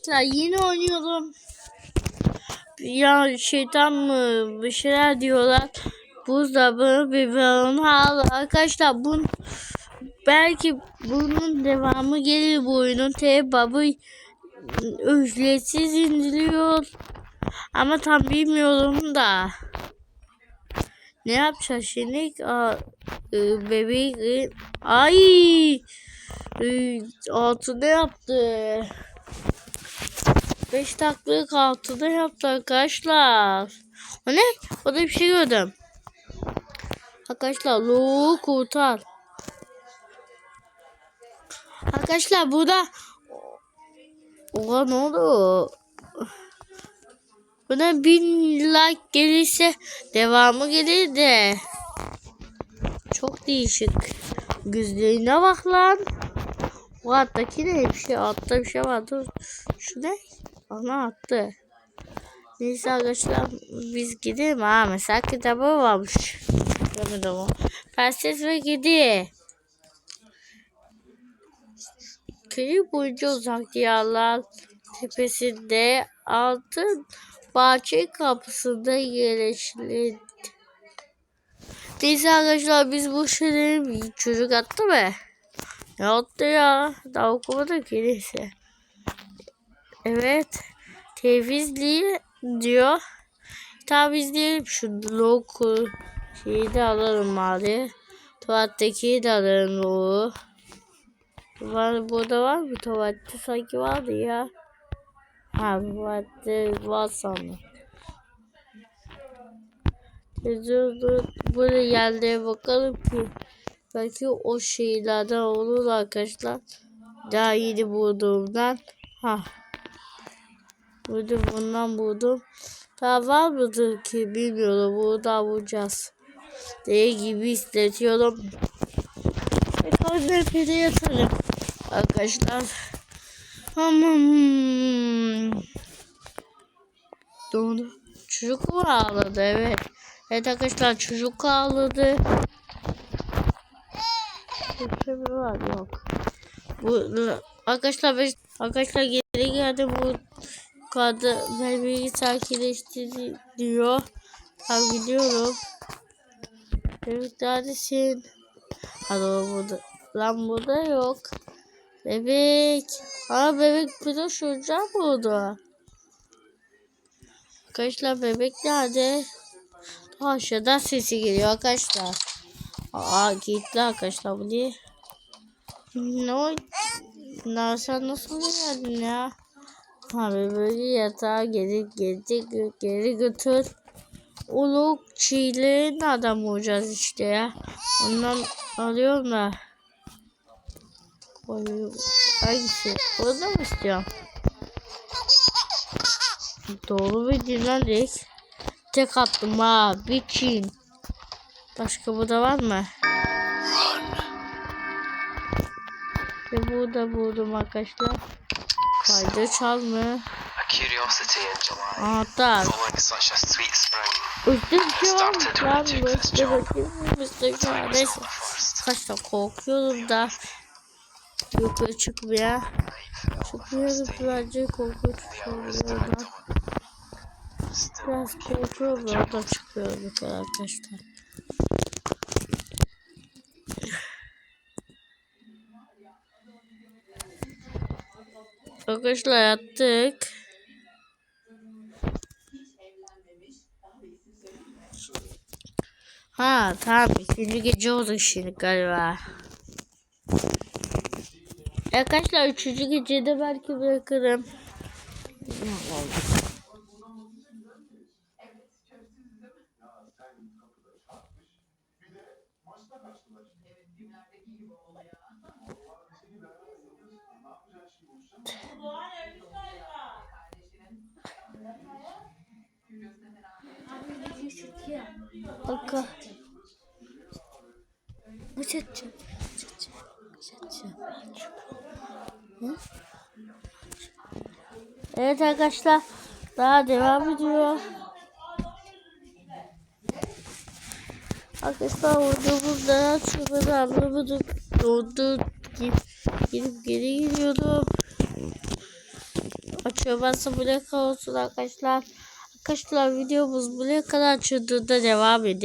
arkadaşlar yine oynuyorum. Ya şeytan mı bir şeyler diyorlar. Buzdolabı bir balonu al. Arkadaşlar bun belki bunun devamı gelir bu oyunun. T-Bab'ı ücretsiz indiriyor. Ama tam bilmiyorum da. Ne yapacağız şimdi? Aa, e, bebeği ay e, altında yaptı. 5 dakikalık altında yaptı arkadaşlar. O ne? O da bir şey gördüm. Arkadaşlar Lu kurtar. Arkadaşlar burada Oha ne oldu? Buna bin like gelirse devamı gelir de. Çok değişik. Gözlerine bak lan. Bu alttaki ne bir şey altta bir şey var. Dur. Şu ne? Ana attı. Neyse arkadaşlar biz gidelim ha. Mesela kitabı varmış. Görmedim o. Prenses ve Kedi. Köyü boyunca uzak diyarlar tepesinde altın bahçe kapısında yerleşildi. Neyse arkadaşlar biz bu şeyleri çocuk attı mı? Ne attı ya? Daha okumadım ki neyse. Evet. Tevizli diyor. Tabi izleyelim şu loku şeyi de alalım mavi. Tuvaletteki de alırım loku. Var, burada var mı? Tuvalette sanki vardı ya. Ha tuvalette var sandım. Dur, böyle yerlere bakalım ki belki o şeylerden olur arkadaşlar. Daha yeni bulduğumdan. Ha. Buldum bundan buldum. Daha var mıdır ki bilmiyorum. Buradan bulacağız. Diye gibi hissediyorum. Ve kalbime yatarım. Arkadaşlar. Aman. Doğru. Çocuk mu ağladı? Evet. Evet arkadaşlar çocuk ağladı. Hiçbir var yok. Bu arkadaşlar arkadaşlar geri geldi bu kadın beni sakinleştirdi diyor. Ben gidiyorum. Evet neredesin? Hadi burada. Lan burada yok. Bebek. Aa bebek bir de şurada burada. Arkadaşlar bebek nerede? Aşağıdan sesi geliyor arkadaşlar. Aa gitti arkadaşlar bu diye. Ne o? Nasıl nasıl geldin ya? Abi böyle yatağa geri geri geri götür. Uluk çiğlerin adam olacağız işte ya. Ondan alıyorum da. Koyuyorum. Hangisi? Orada mı istiyorum? Doğru bir dinlendik. Tek attım ha. Bir çin. Başka burada var mı? Ve burada buldum arkadaşlar. Kaydı çalma. A curiosity in July, Anahtar. following such a sweet spring, Üstte bir şey bir şey was Neyse. Arkadaşlar korkuyorum da. Yukarı çıkmaya. Çıkmıyorum birazcık korkunç oluyor da. Biraz korkuyorum da oradan çıkıyorum yukarı arkadaşlar. Arkadaşlar yattık. Ha tamam ikinci gece oldu şimdi galiba. Arkadaşlar üçüncü gecede belki bırakırım. Kaç atacağım? Kaç atacağım? Hı? Evet arkadaşlar. Daha devam ediyor. Arkadaşlar olduğumuzda açılmadı anlamadım. Dondu. Gidip geri giriyordum. Aç açıyor. Ben kadar olsun arkadaşlar. Arkadaşlar videomuz buraya kadar açıldığında devam edelim.